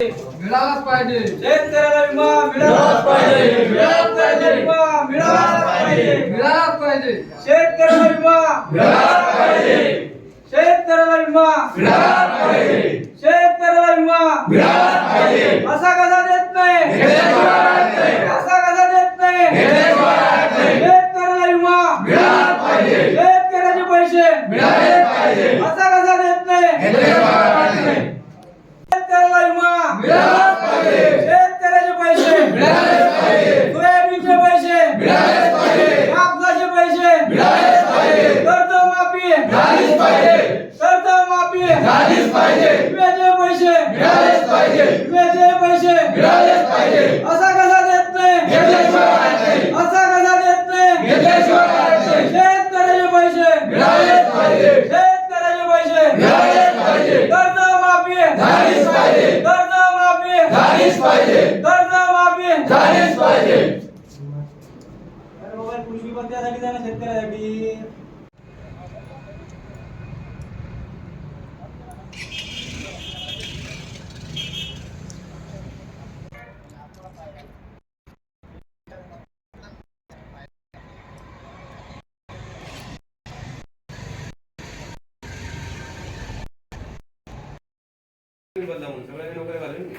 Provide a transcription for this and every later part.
मिळालाच पाहिजे. शेतकऱ्याला विमा मिळालाच पाहिजे. मिळालाच पाहिजे. विमा मिळालाच पाहिजे. मिळालाच पाहिजे. शेतकऱ्याला विमा मिळालाच पाहिजे. शेतकऱ्याला विमा मिळालाच पाहिजे. शेतकऱ्याला विमा मिळालाच पाहिजे. असा कसा देत नाही. असा कसा देत नाही. शेतकऱ्याला विमा मिळालाच पाहिजे. शेतकऱ्याचे पैसे मिळालेच पाहिजे. असा कसा देत नाही? मिळालाच पाहिजे. शेतकऱ्याचे पैसे. मिळालेच पाहिजे. सोयाबीनचे पैसे. मिळालेच पाहिजे. कापसाचे पैसे. मिळालेच पाहिजे. कर्ज माफी. झालीच पाहिजे. कर्ज माफी. झालीच पाहिजे. विम्याचे पैसे. मिळालेच पाहिजे. विम्याचे पैसे. मिळालेच पाहिजे. असा कसा देत नाही घेतल्याशिवाय राहत नाही. असा कसा देत नाही घेतल्याशिवाय राहत नाही. शेतकऱ्याचे पैसे मिळालेच पाहिजे शेतकऱ्याचे पैसे मिळालेच पाहिजे कर्ज माफी झालीच पाहिजे कर्ज माफी झालीच पाहिजे. कर्ज माफी. झालीच पाहिजे. कृषी बंद्यासाठी जाणं शेतकऱ्यासाठी? बदला म्हणून. सगळ्यांनी नोकऱ्या घालून.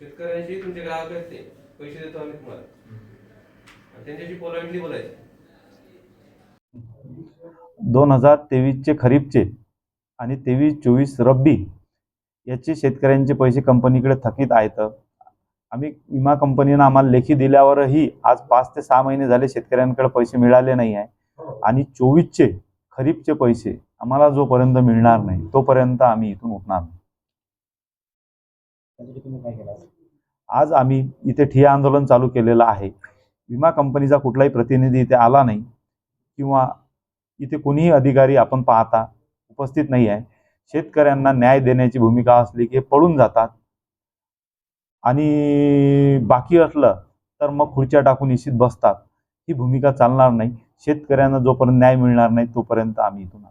शेतकऱ्यांशी तुमचे ग्राहक आहेत ते पैसे देतो आम्ही तुम्हाला. आणि त्यांच्याशी पोलाइटली बोलायचं. दोन हजार तेवीसचे खरीपचे आणि तेवीस चोवीस रब्बी याचे शेतकऱ्यांचे पैसे कंपनीकडे थकीत आहेत. आम्ही विमा कंपनीनं आम्हाला लेखी दिल्यावरही आज पाच ते सहा महिने झाले शेतकऱ्यांकडे पैसे मिळाले नाही आहे. आणि चोवीसचे खरीपचे पैसे आम्हाला जोपर्यंत मिळणार नाही तोपर्यंत आम्ही इथून उठणार नाही. आज आम्ही इथे ठिय्या आंदोलन चालू केलेलं आहे. विमा कंपनीचा कुठलाही प्रतिनिधी इथे आला नाही किंवा इथे कोणीही अधिकारी आपण पाहता उपस्थित नाही आहे. शेतकऱ्यांना न्याय देण्याची भूमिका असली की पळून जातात. आणि बाकी असलं तर मग खुर्च्या टाकून इशीत बसतात. ही भूमिका चालणार नाही. शेतकऱ्यांना जोपर्यंत न्याय मिळणार नाही तोपर्यंत आम्ही इथून